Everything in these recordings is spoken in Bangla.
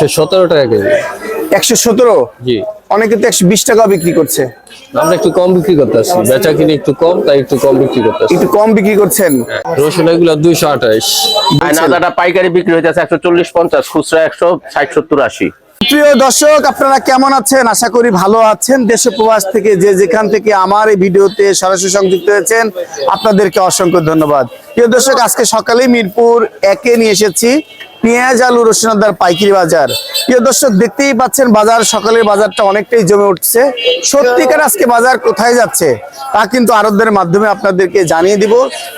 একশো সতেরো টাকা কেজি। একশো সতেরো? জি। অনেকে তো একশো বিশ টাকাও বিক্রি করছে। আমরা একটু কম বিক্রি করতেছি বেচা কিনে একটু কম তাই একটু কম বিক্রি করতেছি একটু কম বিক্রি করছেন? রসুন এগুলো দুইশো আঠাইশ আয়নাদাটা পাইকারি বিক্রি হইতেছে একশো চল্লিশ পঞ্চাশ খুচরা একশো ষাট সত্তর আশি। প্রিয় দর্শক আপনারা কেমন আছেন? আশা করি ভালো আছেন। দেশ প্রবাস থেকে যে যেখান থেকে আমার এই ভিডিওতে সরাসরি সংযুক্ত হয়েছেন আপনাদেরকে অসংখ্য ধন্যবাদ। প্রিয় দর্শক আজকে সকালে মিরপুর একে নিয়ে এসেছি। পেঁয়াজ, আলু রসুনাদার পাইকারি বাজার। প্রিয় দর্শক, দেখতেই পাচ্ছেন বাজার, সকালের বাজারটা অনেকটাই জমে উঠছে। সত্যিকার আজকে বাজার কোথায় যাচ্ছে, তা কিন্তু আরবদের মাধ্যমে আপনাদেরকে জানিয়ে দিব।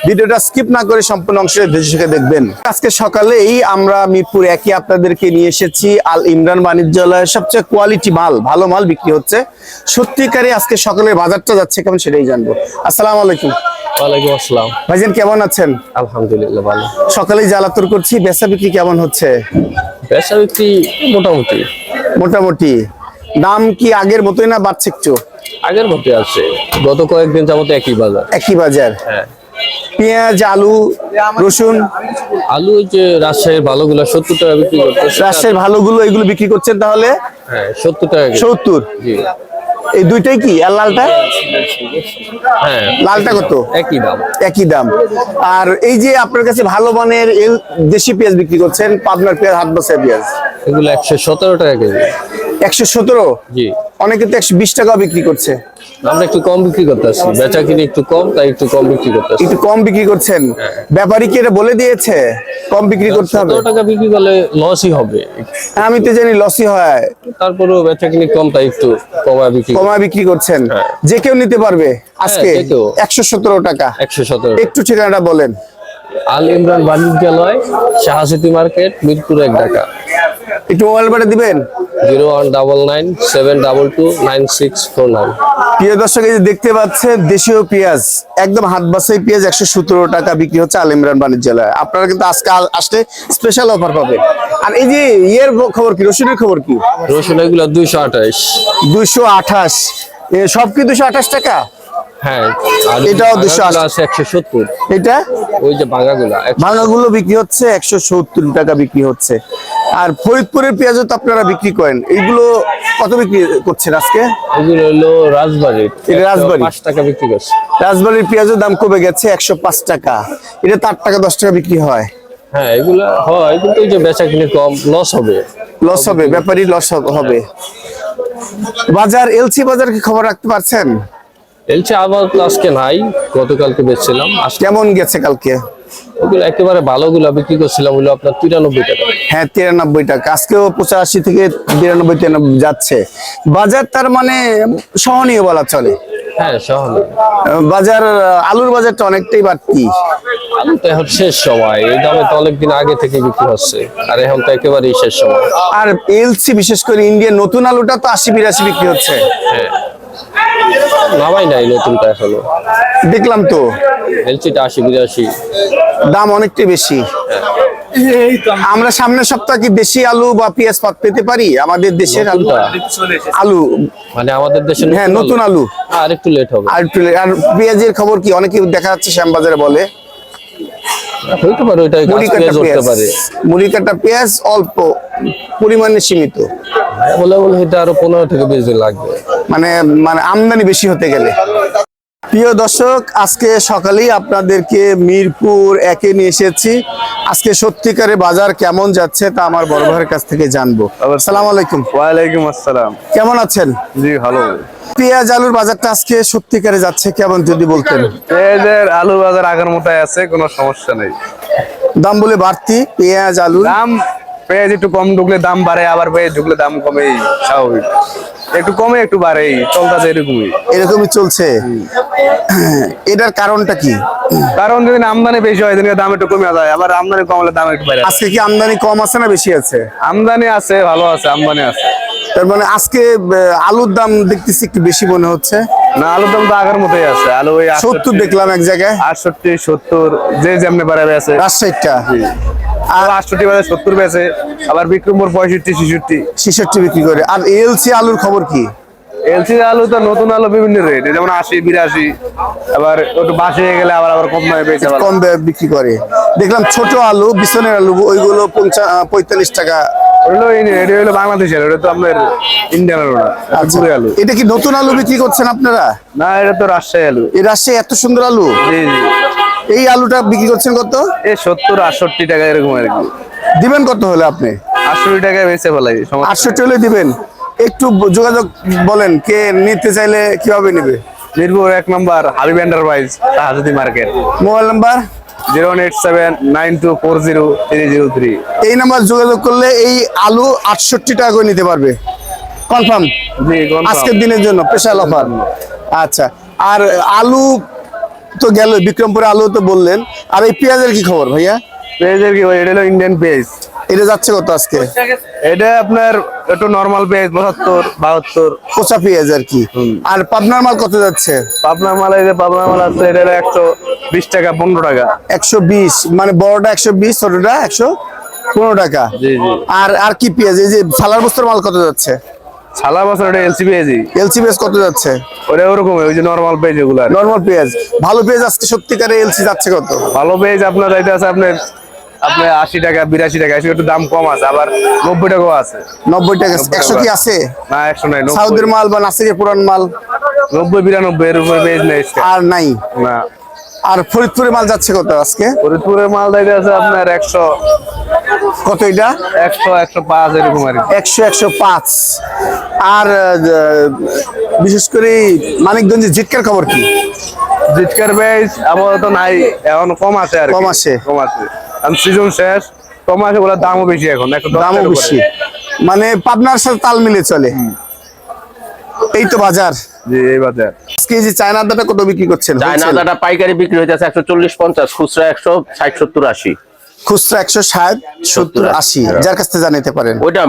ভিডিওটা স্কিপ না করে সম্পূর্ণ অংশের দৃশ্যকে দেখবেন। আজকে সকালেই আমরা মিরপুর একই আপনাদেরকে নিয়ে এসেছি, আল ইমরান বাণিজ্যালয়ের সবচেয়ে কোয়ালিটি মাল, ভালো মাল বিক্রি হচ্ছে। সত্যিকারে আজকে সকালের বাজারটা যাচ্ছে কেমন সেটাই জানব। আসসালামু আলাইকুম। ওয়ালাইকুম আসসালাম। ভাইজান কেমন আছেন? আলহামদুলিল্লাহ ভালো। সকালেই জ্বালাতর করছি বেচা বিক্রি কেমন হচ্ছে? বেচা বিক্রি মোটামুটি। মোটামুটি। দাম কি আগের মতোই না বাড়ছে একটু? আগের মধ্যে আছে। গত কয়েকদিন যাবত একই বাজার। একই বাজার। হ্যাঁ। পেঁয়াজ আলু রসুন? আলু যে রাজশাহীর ভালোগুলো সত্তর টাকা বিক্রি করতেছে। রাজশাহীর ভালোগুলো এগুলো বিক্রি করছেন তাহলে? হ্যাঁ সত্তর টাকা সত্তর। এই দুইটাই কি? আর লালটা? হ্যাঁ। লালটা কত? একই দাম। একই দাম। আর এই যে আপনার কাছে ভালো মানের দেশি পেঁয়াজ বিক্রি করছেন পাবনার পেঁয়াজ হাত বসায় পেঁয়াজ। এগুলো একশো সতেরো টাকা কেজি। একশো সতেরো? জি। অনেকে তো একশো বিশ টাকা বিক্রি করছে। আমরা একটু কম বিক্রি করতেছি বেচা কিনে একটু কম তাই একটু কম বিক্রি করতেছি একটু কম বিক্রি করছেন? ব্যাপারী কি এটা বলে দিয়েছে? কম বিক্রি করতে হবে। টাকা বিক্রি করলে লসই হবে। আমি তো জানি লসই হয়। তারপরেও বেচা কিনে কম তাই একটু কমা বিক্রি কমা বিক্রি করছেন। হ্যাঁ। যে কেউ নিতে পারবে আজকে একশো সতেরো টাকা। একশো সতেরো একটু ঠিকানাটা বলেন। আল ইমরান বাণিজ্যালয় শাহসিটি মার্কেট মিরপুর এক ঢাকা। একটু মোবাইল দিবেন? Zero one double nine seven double two nine six four nine. প্রিয় দর্শক এই দেখতে পাচ্ছেন দেশীয় পেঁয়াজ একদম হাত বাসাই পেঁয়াজ একশো সতেরো টাকা বিক্রি হচ্ছে আল ইমরান বাণিজ্যালয়। আপনারা কিন্তু আজকে আসলে স্পেশাল অফার পাবেন। আর এই যে ইয়ের খবর কি রসুনের খবর কি? রসুন এগুলো দুইশো আঠাইশ দুইশো আঠাশ। সব কি দুশো আঠাশ টাকা? হ্যাঁ এটাও 280 ভাঙাগুলো আছে একশো সত্তর। এটা? ওই যে ভাঙাগুলা ভাঙাগুলো বিক্রি হচ্ছে একশো সত্তর টাকা বিক্রি হচ্ছে। আর ফরিদপুরের পেঁয়াজও তো আপনারা বিক্রি করেন। এইগুলো কত বিক্রি করছেন আজকে? এগুলো হলো রাজবাড়ির। এটা রাজবাড়ী। পাঁচ টাকা বিক্রি করছে। রাজবাড়ির পেঁয়াজের দাম কমে গেছে একশো পাঁচ টাকা। এটা তো আট টাকা দশ টাকা বিক্রি হয়। হ্যাঁ এগুলা হয় কিন্তু যে বেচা কিনে কম লস হবে। লস হবে ব্যাপারই লস হবে বাজার এলসি বাজার কি খবর রাখতে পারছেন? আবার আজকে নাই গতকালকে বেচছিলাম। কেমন গেছে কালকে? ওগুলো একেবারে ভালোগুলো বিক্রি করছিলাম হলো আপনার তিরানব্বই টাকা। হ্যাঁ তিরানব্বই টাকা। আজকেও পঁচাশি থেকে বিরানব্বই তিরানব্বই যাচ্ছে। বাজার তার মানে সহনীয় বলা চলে। হ্যাঁ বাজার আলুর বাজারটা অনেকটাই বাড়তি। এখন শেষ সময়। এই দামে তো অনেকদিন আগে থেকে বিক্রি হচ্ছে। আর এখন তো একেবারেই শেষ সময়। আর এলসি বিশেষ করে ইন্ডিয়ান নতুন আলুটা তো আশি বিরাশি বিক্রি হচ্ছে। হ্যাঁ। নামাই নাই নতুনটা এখনও। দেখলাম তো। এলচিটা আশি বিরাশি দাম অনেকটাই বেশি। আমরা সামনের সপ্তাহে কি দেশি আলু বা পেঁয়াজ পাত পেতে পারি? আমাদের দেশের আলু। আলু। মানে আমাদের দেশে হ্যাঁ নতুন আলু। আর একটু লেট হবে। আর একটু- আর পেঁয়াজের খবর কি? অনেকে দেখা যাচ্ছে শ্যামবাজারে বলে। হইতে পারে ওইটা মুড়ি কাটা পেঁয়াজ অল্প পরিমাণে সীমিত। বলে বলে এটা আরও পনেরো থেকে বিশ দিন লাগবে। মানে মানে আমদানি বেশি হতে গেলে। প্রিয় দর্শক আজকে সকালেই আপনাদেরকে মিরপুর একে নিয়ে এসেছি। আজকে সত্যিকারে বাজার কেমন যাচ্ছে তা আমার বড় ভাইয়ের কাছ থেকে জানব। সালাম আলাইকুম। ওয়ালাইকুম আসসালাম। কেমন আছেন? জি ভালো। পেঁয়াজ আলুর বাজারটা আজকে সত্যিকারে যাচ্ছে কেমন যদি বলতেন? পেঁয়াজের আলু বাজার আগের মতোই আছে কোনো সমস্যা নেই। দাম বলে বাড়তি পেঁয়াজ আলু? দাম পেঁয়াজ একটু কম ঢুকলে দাম বাড়ে আবার পেঁয়াজ ঢুকলে দাম কমে স্বাভাবিক। একটু কমে একটু বাড়ে চলতেছে এরকমই। এরকমই চলছে। এটার কারণটা কি? কারণ যদি আমদানি বেশি হয় দিনকে দাম একটু কমে যায় আবার আমদানি কম হলে দাম একটু বাড়ে আজকে কি আমদানি কম আছে না বেশি আছে? আমদানি আছে ভালো আছে আমদানি আছে। তার মানে আজকে আলুর দাম দেখতেছি একটু বেশি মনে হচ্ছে। না আলুর দাম তো আগের মতোই আছে। আলু ওই সত্তর দেখলাম এক জায়গায়। আটষট্টি সত্তর যে যেমনি পারে আছে। রাজশাহীটা আটষট্টি সত্তর বেছে আবার বিক্রমপুর পঁয়ষট্টি ছেষট্টি। ছেষট্টি বিক্রি করে। আর এলসি আলুর খবর কি? এলসি আলু তো নতুন আলু বিভিন্ন রেট যেমন আশি বিরাশি আবার একটু বাসি হয়ে গেলে আবার আবার কম দামে কম ব্যয় বিক্রি করে। দেখলাম ছোট আলু বিছনের আলু ওইগুলো পঁয়তাল্লিশ টাকা। হলো এটা হলো বাংলাদেশের তো আপনার ইন্ডিয়ান আলু না আচ্ছা। আলু। এটা কি নতুন আলু বিক্রি করছেন আপনারা? না এটা তো রাজশাহী আলু। এই রাজশাহী এত সুন্দর আলু? জি জি। এই আলুটা বিক্রি করছেন কত? এই সত্তর আটষট্টি টাকা এরকম আর কি। দিবেন কত হলে আপনি? আটষট্টি টাকায় বেঁচে ফেলাই আটষট্টি হলে দিবেন। একটু যোগাযোগ বলেন কে নিতে চাইলে কীভাবে নেবে? মিরপুর এক নম্বর Habib enterprise হাজতি market. Mobile number? Zero eight seven nine two four zero three zero three. এই নাম্বার যোগাযোগ করলে এই আলু আটষট্টি টাকা করে নিতে পারবে। কনফার্ম? আজকের দিনের জন্য স্পেশাল অফার আচ্ছা আর আলু তো গেল বিক্রমপুরে আলু তো বললেন। আর এই পেঁয়াজের কি খবর ভাইয়া? পেঁয়াজের কি এটা হলো ইন্ডিয়ান পেঁয়াজ। এটা যাচ্ছে কত আজকে? এটা আপনার একটু নর্মাল পেঁয়াজ পঁচাত্তর বাহাত্তর। কোচা পেঁয়াজ আর কি। আর পাবনার মাল কত যাচ্ছে? পাবনার মাল এই যে পাবনার মাল আছে এটা হলো একশো বিশ টাকা পনেরো টাকা। একশো বিশ মানে বড়টা একশো বিশ ছোটটা একশো পনেরো টাকা। আর আর কি পেঁয়াজ? এই যে সালার বস্তার মাল কত যাচ্ছে? সালা বছর এটা এলসি পেঁয়াজি এলসি পেঁয়াজ কত যাচ্ছে? ওটা ওরকম ওই যে নর্মাল পেঁয়াজ আর নর্মাল পেঁয়াজ ভালো পেঁয়াজ আজকে সত্যিকারে এলসি যাচ্ছে কত? ভালো পেঁয়াজ আপনার যাইতে আছে আপনার আপনার আশি টাকা বিরাশি টাকা একটু দাম কম আছে আবার নব্বই টাকাও আছে। নব্বই টাকা। একশো কি আছে? না একশো নাই সাউদের মাল বা নাসিকের পুরান মাল? নব্বই বিরানব্বই এর উপরে পেঁয়াজ নেই আর নাই? না। আর ফরিদপুরের মাল যাচ্ছে কত আজকে? ফরিদপুরের মাল যাইতে আছে আপনার একশো কত এটা? একশো একশো পাঁচ এরকম আর একশো একশো পাঁচ। আর বিশেষ করে মানিকগঞ্জের জিটকার খবর কি? জিটকার পেঁয়াজ আপাতত নাই এখন কম আছে আর কম আছে। কম আছে। কারণ সিজন শেষ কম আছে ওগুলোর দামও বেশি এখন একটু দামও বেশি। মানে পাবনার সাথে তাল মিলে চলে। এই তো বাজার। জি এই বাজার। আজকে এই যে চায়না আদাটা কত বিক্রি করছেন? চায়না? আদাটা পাইকারি বিক্রি হইতেছে একশো চল্লিশ পঞ্চাশ খুচরা একশো ষাট সত্তর আশি। খুচরা একশো ষাট সত্তর আশি যার কাছ থেকে জানাতে পারেন। ওইটা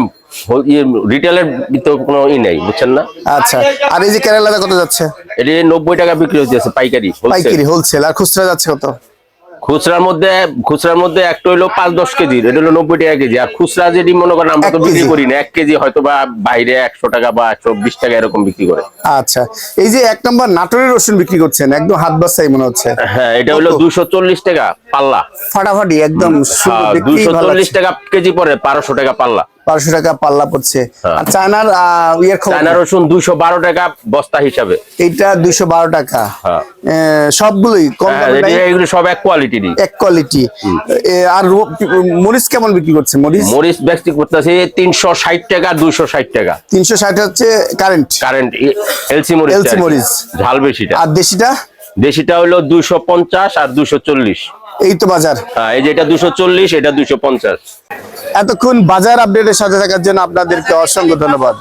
রিটেলের ভিতরে কোনো ই নেই বুঝছেন না? আচ্ছা আর এই যে কেরালাটা কত যাচ্ছে? এটি নব্বই টাকা বিক্রি হচ্ছে পাইকারি পাইকারি হোলসেল আর খুচরা যাচ্ছে কত? খুচরার মধ্যে খুচরার মধ্যে একটা হইল পাঁচ দশ কেজি এটা হলো নব্বই টাকা কেজি। আর খুচরা যেটি মনে করেন আমরা তো বিক্রি। করি না এক কেজি হয়তো বা বাইরে একশো টাকা বা একশো বিশ টাকা এরকম বিক্রি করে। আচ্ছা এই যে এক নম্বর নাটোরের রসুন বিক্রি করছেন একদম হাত বাসাই মনে হচ্ছে। হ্যাঁ এটা হলো? দুশো চল্লিশ টাকা পাল্লা। ফাটাফাটি একদম দেখতেই দুশো চল্লিশ টাকা কেজি পরে বারোশো টাকা পাল্লা। বারোশো টাকা পাল্লা পড়ছে। হ্যাঁ। আর চায়নার ইয়ের খবর চায়না রসুন দুইশো বারো টাকা বস্তা হিসাবে। এইটা দুইশো বারো টাকা। হ্যাঁ। সবগুলোই কম হ্যাঁ, এগুলো সব এক কোয়ালিটিরই এক কোয়ালিটি আর মরিচ কেমন বিক্রি করছে? মরিচ? মরিচ ব্যক্তি করতেছে তিনশো ষাট টাকা দুইশো ষাট টাকা। তিনশো ষাট হচ্ছে কারেন্ট কারেন্ট এলসি মরিচ এলসি মরিচ। ঝাল বেশিটা। আর দেশিটা? দেশিটা হলো দুইশো পঞ্চাশ আর দুইশো চল্লিশ। এই তো বাজার। হ্যাঁ এই যে এটা দুশো চল্লিশ এটা দুইশো পঞ্চাশ। এতক্ষণ বাজার আপডেটের সাথে থাকার জন্য আপনাদেরকে অসংখ্য ধন্যবাদ।